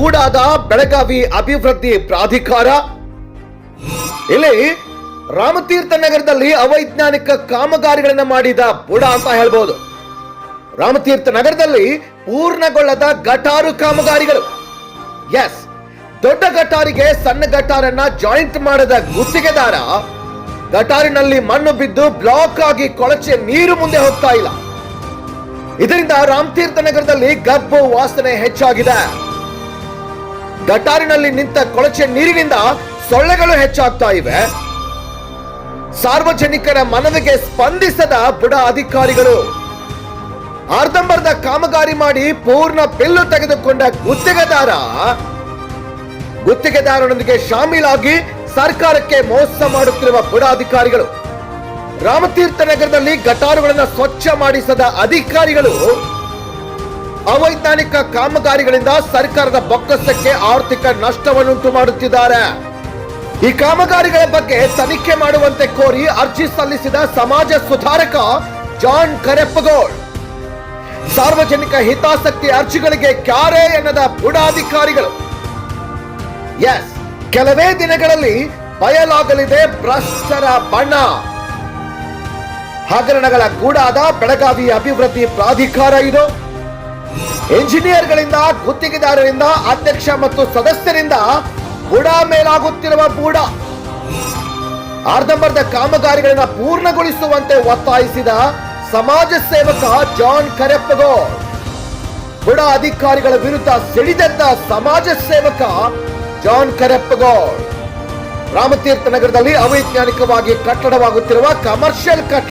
ಗೂಡಾದ ಬೆಳಗಾವಿ ಅಭಿವೃದ್ಧಿ ಪ್ರಾಧಿಕಾರ. ಇಲ್ಲಿ ರಾಮತೀರ್ಥ ನಗರದಲ್ಲಿ ಅವೈಜ್ಞಾನಿಕ ಕಾಮಗಾರಿಗಳನ್ನು ಮಾಡಿದ ಬುಡ ಅಂತ ಹೇಳ್ಬೋದು. ರಾಮತೀರ್ಥ ನಗರದಲ್ಲಿ ಪೂರ್ಣಗೊಳ್ಳದ ಗಟಾರು ಕಾಮಗಾರಿಗಳು. ಎಸ್ ದೊಡ್ಡ ಗಟಾರಿಗೆ ಸಣ್ಣ ಗಟಾರನ್ನ ಜಾಯಿಂಟ್ ಮಾಡದ ಗುತ್ತಿಗೆದಾರ ಗಟಾರಿನಲ್ಲಿ ಮಣ್ಣು ಬಿದ್ದು ಬ್ಲಾಕ್ ಆಗಿ ಕೊಳಚೆ ನೀರು ಮುಂದೆ ಹೋಗ್ತಾ ಇಲ್ಲ. ಇದರಿಂದ ರಾಮತೀರ್ಥ ನಗರದಲ್ಲಿ ಗಬ್ಬು ವಾಸನೆ ಹೆಚ್ಚಾಗಿದೆ. ಗಟಾರಿನಲ್ಲಿ ನಿಂತ ಕೊಳಚೆ ನೀರಿನಿಂದ ಸೊಳ್ಳೆಗಳು ಹೆಚ್ಚಾಗ್ತಾ ಇವೆ. ಸಾರ್ವಜನಿಕರ ಮನವಿಗೆ ಸ್ಪಂದಿಸದ ಬುಡ ಅಧಿಕಾರಿಗಳು. ಅರ್ಧಂಬರ್ಧ ಕಾಮಗಾರಿ ಮಾಡಿ ಪೂರ್ಣ ಬಿಲ್ಲು ತೆಗೆದುಕೊಂಡ ಗುತ್ತಿಗೆದಾರ. ಗುತ್ತಿಗೆದಾರನೊಂದಿಗೆ ಶಾಮೀಲಾಗಿ ಸರ್ಕಾರಕ್ಕೆ ಮೋಸ ಮಾಡುತ್ತಿರುವ ಬುಡ ಅಧಿಕಾರಿಗಳು. ರಾಮತೀರ್ಥ ನಗರದಲ್ಲಿ ಗಟಾರುಗಳನ್ನು ಸ್ವಚ್ಛ ಮಾಡಿಸದ ಅಧಿಕಾರಿಗಳು ಅವೈಜ್ಞಾನಿಕ ಕಾಮಗಾರಿಗಳಿಂದ ಸರ್ಕಾರದ ಬೊಕ್ಕಸಕ್ಕೆ ಆರ್ಥಿಕ ನಷ್ಟವನ್ನುಂಟು ಮಾಡುತ್ತಿದ್ದಾರೆ. ಈ ಕಾಮಗಾರಿಗಳ ಬಗ್ಗೆ ತನಿಖೆ ಮಾಡುವಂತೆ ಕೋರಿ ಅರ್ಜಿ ಸಲ್ಲಿಸಿದ ಸಮಾಜ ಸುಧಾರಕ ಜಾನ್ ಕರೆಪ್ಪಗೋಳ್. ಸಾರ್ವಜನಿಕ ಹಿತಾಸಕ್ತಿ ಅರ್ಜಿಗಳಿಗೆ ಕ್ಯಾರೆ ಎನ್ನದ ಬುಡಾಧಿಕಾರಿಗಳು ಎಸ್, ಕೆಲವೇ ದಿನಗಳಲ್ಲಿ ಬಯಲಾಗಲಿದೆ ಭ್ರಷ್ಟರ ಬಣ್ಣ. ಹಗರಣಗಳ ಕೂಡಾದ ಬೆಳಗಾವಿ ಅಭಿವೃದ್ಧಿ ಪ್ರಾಧಿಕಾರ ಇದು. ಇಂಜಿನಿಯರ್ಗಳಿಂದ ಗುತ್ತಿಗೆದಾರರಿಂದ, ಅಧ್ಯಕ್ಷ ಮತ್ತು ಸದಸ್ಯರಿಂದ ಬುಡ ಮೇಲಾಗುತ್ತಿರುವ ಬೂಡ. ಅರ್ಧಂಬರ್ಧ ಕಾಮಗಾರಿಗಳನ್ನ ಪೂರ್ಣಗೊಳಿಸುವಂತೆ ಒತ್ತಾಯಿಸಿದ ಸಮಾಜ ಸೇವಕ ಜಾನ್ ಕರೆಪ್ಪಗೋ ಬುಡ ಅಧಿಕಾರಿಗಳ ವಿರುದ್ಧ ಸಿಡಿದೆದ್ದ ಸಮಾಜ ಸೇವಕ ಜಾನ್ ಕರೆಪ್ಪಗೋ ರಾಮತೀರ್ಥ ನಗರದಲ್ಲಿ ಅವೈಜ್ಞಾನಿಕವಾಗಿ ಕಟ್ಟಡವಾಗುತ್ತಿರುವ ಕಮರ್ಷಿಯಲ್ ಕಟ್ಟಡ.